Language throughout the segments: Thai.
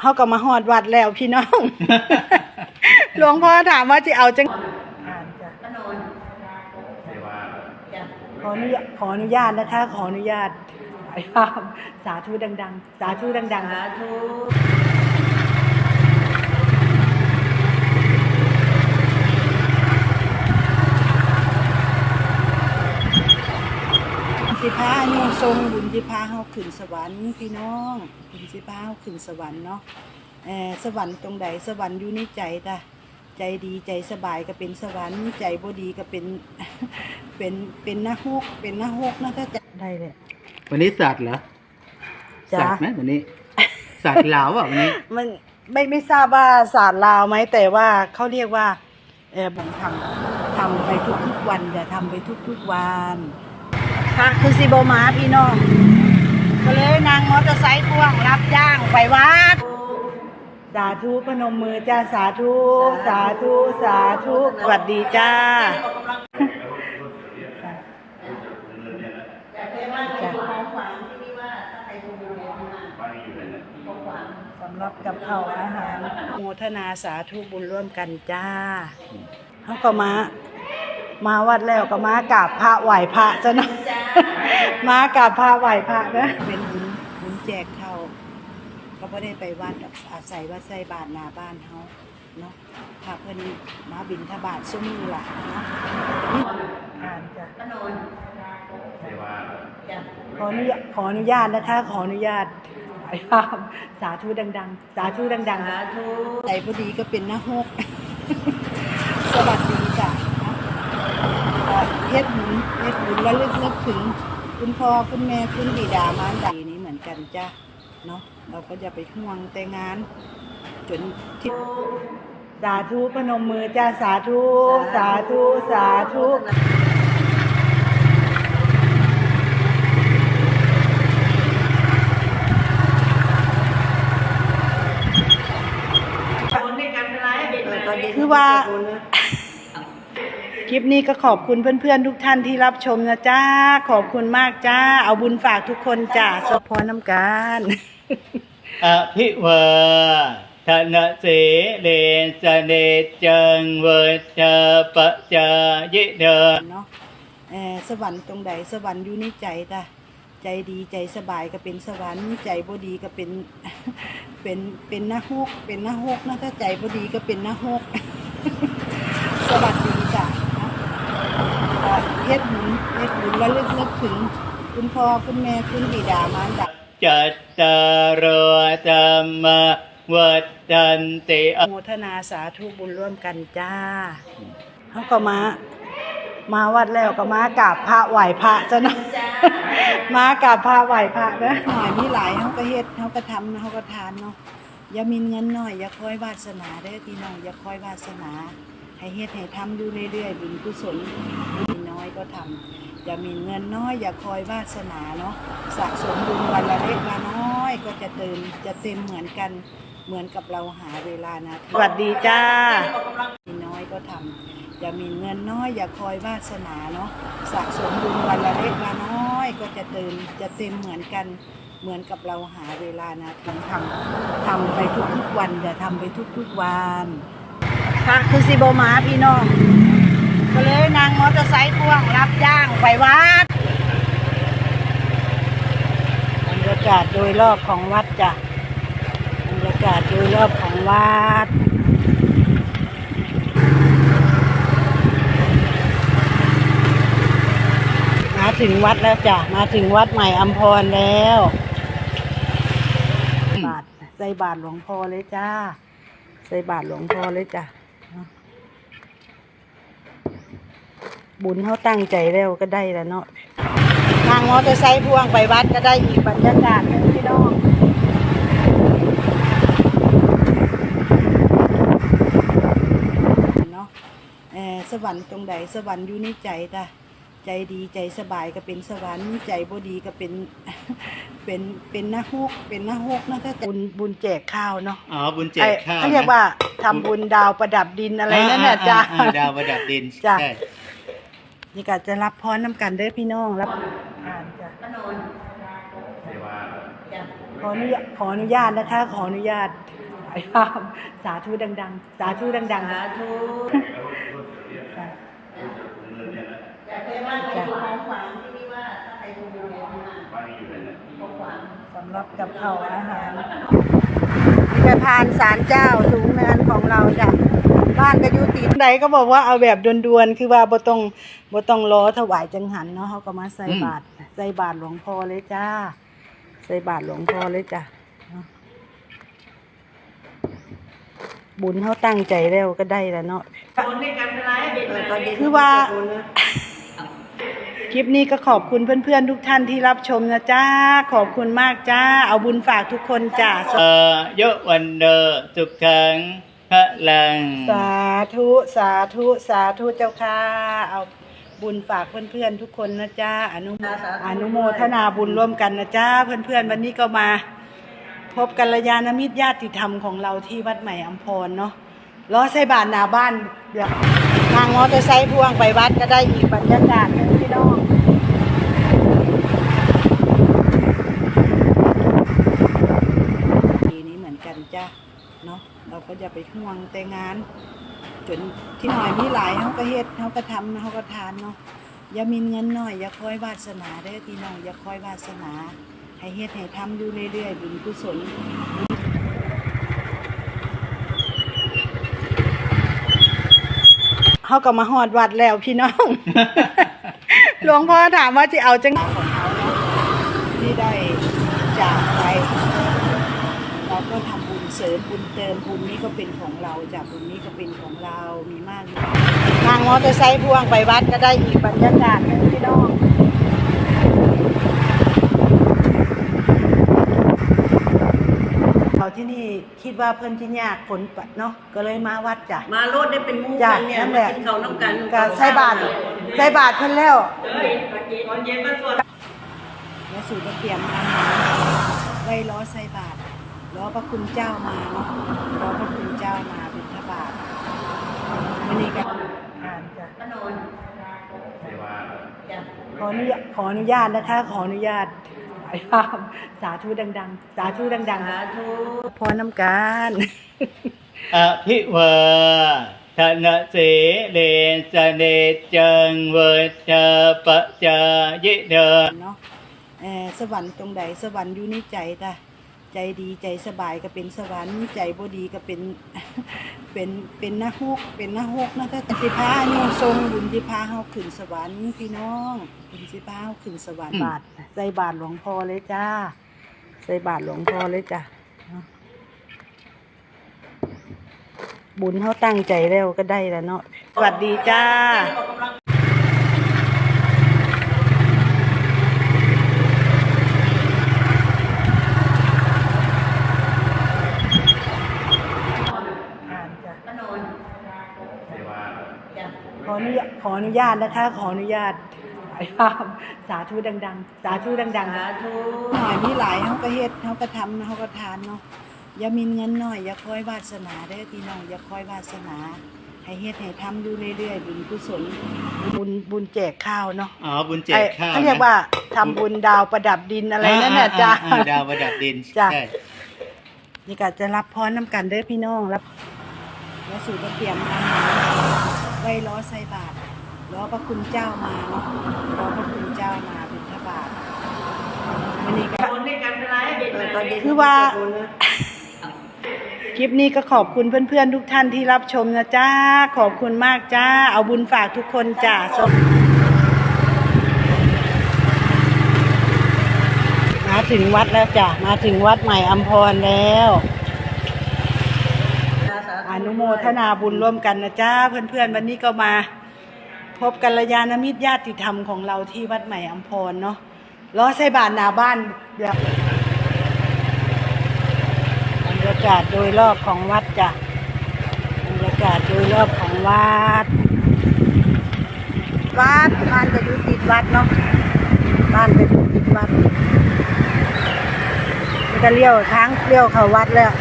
เขาก็มาฮอดวัดแล้วพี่น้อง หลวงพ่อถามว่าจะเอาจังอ่านจ้ะขออนุญาตขออนุญาตนะคะ ขออนุญาตสายภาพสาธุดัง ๆ สาธุดังๆสาธุ สิพาโยทรงบุญสิพาเฮาขึ้นสวรรค์พี่น้องบุญสิพาเฮาขึ้นสวรรค์เนาะเออสวรรค์ตรงใดสวรรค์อยู่ในใจจ้ะใจดีใจสบายก็เป็นสวรรค์ใจบ่ดีก็เป็นเป็นเป็นนรกเป็นนรกนะถ้าจะได้เลยวันนี้สัตว์เหรอจ้ะสัตว์ไหมวันนี้สัตว์ลาวอะวันนี้มันไม่ไม่ทราบว่าศาสตร์ลาวไหมแต่ว่าเขาเรียกว่าเออผมทำทำไปทุกๆวันอย่าทำไปทุกๆวัน พระคือสิโบมาพี่น้อง ก็เลยนางมอเตอร์ไซค์พ่วงรับจ้างไปวัด สาธุพนมมือจ้าสาธุ สาธุ สาธุสวัสดีจ้าสำหรับกับข้าอาหารโมทนาสาธุบุญร่วมกันจ้าเขาก็มา มาวัดแล้วก็มากราบพระไหวพระจ้ะเนาะ มากราบพระไหวพระนะเป็นบุญบุญแจกข้าวก็ไม่ได้ไปวัดดอกอาศัยว่าใส่บาทหน้าบ้านเขาเนาะพาเพิ่นมาบินทบาทซุ้มอล่ะเนาะนี่อ่านจ้ะพนนขออนุญาตขออนุญาตนะคะ ขออนุญาตสายภาพสาธุดัง ๆ สาธุดังสาๆธุใจพอดีก็เป็นหน้าฮกสวัสดีจ้ะเอ่อเฮ็ดบุญเฮ็ด บุญแล้วลึกนึกถึงคุณพ่อคุณแม่คุณบิดามารดานี้เหมือนกันจ้ะเนาะเราก็จะไปห่วงแต่งาน จนที่สาธุพนมมือจ้าสาธุ สาธุ สาธุคนด้วยกันเป็นไรคือว่า คลิปนี้ก็ขอบคุณเพื่อนๆทุกท่านที่รับชมนะจ้า ขอบคุณมากจ้า เอาบุญฝากทุกคนจ้าสพรน้ำการอภิวาทนาเสเดสเนจังเวชปะจายเดเนาะเออสวรรค์ตรงใดสวรรค์อยู่ในใจจ้ะใจดีใจสบายก็เป็นสวรรค์ใจบ่ดีก็เป็นเป็นเป็นนรกเป็นนรกนะถ้าใจบ่ดีก็เป็นนรก สวัสดีจ้ะเนาะ เอ่อเฮ็ดบุญเฮ็ดบุญแล้วลึกนึกถึง คุณพ่อคุณแม่คุณบิดามารดาจัตตารโอธรรมวัฏันติโมทนาสาธุบุญร่วมกันจ้าเขาก็มา มาวัดแล้วก็มากราบพระไหวพระจ้ะเนาะมากราบพระไหวพระนะหน่อยมีหลายเขาก็เฮ็ดเขาก็ทำเขาก็ทานเนาะอย่ามีเงินหน่อย อย่าคอยวาสนาเด้อพี่น้องอย่าคอยวาสนา ให้เฮ็ดให้ทำอยู่เรื่อยๆบุญกุศลมีน้ อยก็ทำอย่ามีเงินน้อย อย่าคอยวาสนาเนาะสะสมบุญวันละเล็กละน้อย ก็จะเติมจะเต็มเหมือนกันเหมือนกับเราหาเวลานะสวัสดีจ้ามีน้อยก็ทำอย่ามีเงินน้อย อย่าคอยวาสนาเนาะสะสมบุญวันละเล็กละน้อย ก็จะเติมจะเต็มเหมือนกันเหมือนกับเราหาเวลานะถึงทำทำไปทุกๆวันอย่าทำไปทุกๆวันพระคือสิโบมาพี่น้อง ก็เลยนางมอเตอร์ไซค์พ่วงรับจ้างไปวัดบรรยากาศโดยรอบของวัดจ้ะบรรยากาศโดยรอบของวัดมาถึงวัดแล้วจ้ะมาถึงวัดใหม่อัมพรแล้วบาทใส่บาทหลวงพ่อเลยจ้า ใส่บาทหลวงพ่อเลยจ้ะ บุญเขาตั้งใจแล้วก็ได้แล้วเนาะทางมอเตอร์ไซค์พ่วงไปวัดก็ได้อีกบรรยากาศหนึงพี่น้องเนาะเออสวรรค์ตรงใดสวรรค์อยู่ในใจจ้ะใจดีใจสบายก็เป็นสวรรค์ใจบ่ดีก็เป็นเป็นเป็นนรกเป็นนรกนะถ้าบุญบุญแจกข้าวเนาะอ๋อบุญแจกข้าวเขาเรียกว่าทำบุญดาวประดับดินอะไรนั่นน่ะจ้ะอ่อ่อ่ดาวประดับดินจ้ะใช่ นี่ก็จะรับพรน้ำกันเด้อพี่น้องรับอ่านจ้ะพนนขออนุญาตขออนุญาตนะคะ ขออนุญาตถ่ายภาพสาธุดัง ๆ สาธุดังๆสาธุค่ะอยากไปบ้านใครอยู่ของขวางที่นี่ว่าถ้าใครดูดูเนี่ยของขวางสำหรับกับข้าวอาหารนี่ก็ทานสารเจ้าสูงเนินของเราจ้ะ บ้านก็อยู่ติดใดก็บอกว่าเอาแบบด่วนๆคือว่าบ่ต้องบ่ต้องรอถวายจังหันเนาะเขาก็มาใส่บาตรใส่บาตรหลวงพ่อเลยจ้า ใส่บาตรหลวงพ่อเลยจ้ะเนาะบุญเขาตั้งใจแล้วก็ได้แล้วเนาะคนในการเป็นไรเออก็ดีคือว่า คลิปนี้ก็ขอบคุณเพื่อนๆ ทุกท่านที่รับชมนะจ้า ขอบคุณมากจ้า เอาบุญฝากทุกคนจ้าเอ่อโยวันเดอสุขขัง พระลัง สาธุสาธุสาธุเจ้าค่ะ เอาบุญฝากเพื่อนๆทุกคนนะจ้าอนุอนุโมทนาบุญร่วมกันนะจ้าเพื่อนๆวันนี้ก็มา พบกัลยาณมิตรญาติธรรมของเราที่วัดใหม่อัมพรเนาะล้อใส่บาทหน้าบ้านเดี๋ยวทางมอเตอร์ไซค์พ่วงไปวัดก็ได้อีกบรรยากาศหนึงพี่น้อง ปีนี้เหมือนกันจ้ะเนาะเรา ก็อย่าไปห่วงแต่งาน จนที่หน่อยมีหลายเขาก็เฮ็ดเขาก็ทำเขาก็ทานเนาะอย่ามีเงินหน่อย อย่าคอยวาสนาเด้อพี่น้องอย่าคอยวาสนา ให้เฮ็ดให้ทำอยู่เรื่อยๆบุญกุศลเขาก็มาฮอดวัดแล้วพี่น้อง หลวงพ่อถามว่าจะเอาจังของเขาเนาะที่ได้จากไป เราก็ทำบุญ เสริมบุญเติมบุญนี้ก็เป็นของเราจากบุญนี้ก็เป็นของเรามีมากมีน้อยทางมอเตอร์ไซค์พ่วงไปวัดก็ได้อีกบรรยากาศหนึงพี่น้องเขาที่นี่คิดว่าเพิ่นที่ยากฝนปะเนาะก็เลยมาวัดจ้ะมาโลดได้เป็นหมู่จ้ะกันเนี่ยนั่นแหมาละกินข้าวน้ำกันก็ใส่บาตรใส่บาตรเพิ่นแล้วเฮ้ยตอนเย็นมาสวดแล้วสู่ก็เตรียมอาหารไว้ล้อใส่บาตร ล้อพระคุณเจ้ามาเนาะล้อพระคุณเจ้ามาบิณฑบาตวันนี้ก็ทานจ้ะพระนอนจ้ะขออนุญาตขออนุญาตนะคะ ขออนุญาตถ่ายภาพสาธุดัง ๆ สาธุดังสาธุๆพรน้ำการอภิวาทนาสีเลนสเนจังเวชาปะจายิเดอเนาะเออสวรรค์ตรงใดสวรรค์อยู่ในใจจ้ะ ใจดีใจสบายก็เป็นสวรรค์ใจบ่ดีก็เป็นเป็นเป็นนรกเป็นนรกนะถ้าสิพาโยทรงบุญสิพาเฮาขึ้นสวรรค์พี่น้องบุญสิพาเฮาขึ้นสวรรค์บาทใส่บาทหลวงพ่อเลยจ้าใส่บาทหลวงพ่อเลยจ้ะเนาะบุญเฮาตั้งใจแล้วก็ได้แล้วเนาะสวัสดีจ้า ออกกำลัง ทานจ้ะ พระนอนจ้ะ ขออนุญาตขออนุญาตนะคะ ขออนุญาตถ่ายภาพสาธุดัง ๆ สาธุดังสาๆธุหน่อยมีหลายเขาก็เฮ็ดเขาก็ทำเขาก็ทานเนาะอย่ามีเงินหน่อย อย่าคอยวาสนาเด้อพี่น้องอย่าคอยวาสนา ให้เฮ็ดให้ทำอยู่เรื่อยๆบุญกุศลบุญบุญแจกข้าวเนาะอ๋อบุญแจไอ้กข้าวเขาเรียกว่าทำบุญดาวประดับดินอะไรนั่นน่ะจ้ะอ่าๆๆดาวประดับดินจ้ะ ใช่นี่ก็จะรับพรน้ำกันเด้อพี่น้องรับแล้วสู่ก็เตรียมอาหาร ไว้ล้อใส่บาตรล้อพระคุณเจ้ามาเนาะล้อพระคุณเจ้ามาบิณฑบาตวันนี้ก็คนในการเป็นไรเออตอนเย็นคือว่า คลิปนี้ก็ขอบคุณเพื่อนๆ ทุกท่านที่รับชมนะจ้า ขอบคุณมากจ้า เอาบุญฝากทุกคนจ้าสมมาถึงวัดแล้วจ้ะ มาถึงวัดใหม่อัมพรแล้วอ นุโมทนาบุญร่วมกันนะจ้าเพื่อนๆ วันนี้ก็มาพบกัลยาณมิตรญาติธรรมของเราที่วัดใหม่อัมพรเนาะล้อใส่บาทหนาบ้านเดี๋ยวบรรยากาศโดยรอบของวัดจ้ะบรรยากาศโดยรอบของวัด วัดบ้านก็อยู่ติดวัดเนาะบ้านก็อยู่ติดวัดมันก็เลี้ยวทางเลี้ยวเข้าวัดแล้ว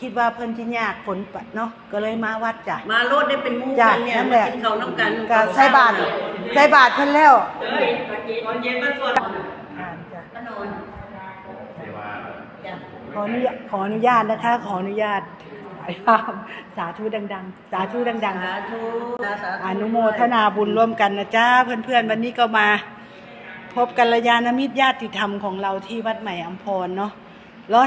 คิดว่าเพิ่นที่ยากฝนปะเนาะก็เลยมาวัดจ้ะ มาโลดได้เป็นหมู่จ้ะกันเนี่ยนั่นมาแหละ กินข้าวน้ำกันก็ใส่บาตรใส่บาตรเพิ่นแล้วเอ้ยตอนเย็นมาสวดอ่าจ้ะก็นอนจ้ะขออนุญาตขออนุญาตนะคะ ขออนุญาตสายภาพสาธุดัง ๆ สาธุดังสาๆธุสาธุ อนุโมทนาบุญร่วมกันนะจ้าเพื่อนๆ วันนี้ก็มาพบกัลยาณมิตรญาติธรรมของเราที่วัดใหม่อัมพรเนาะรอ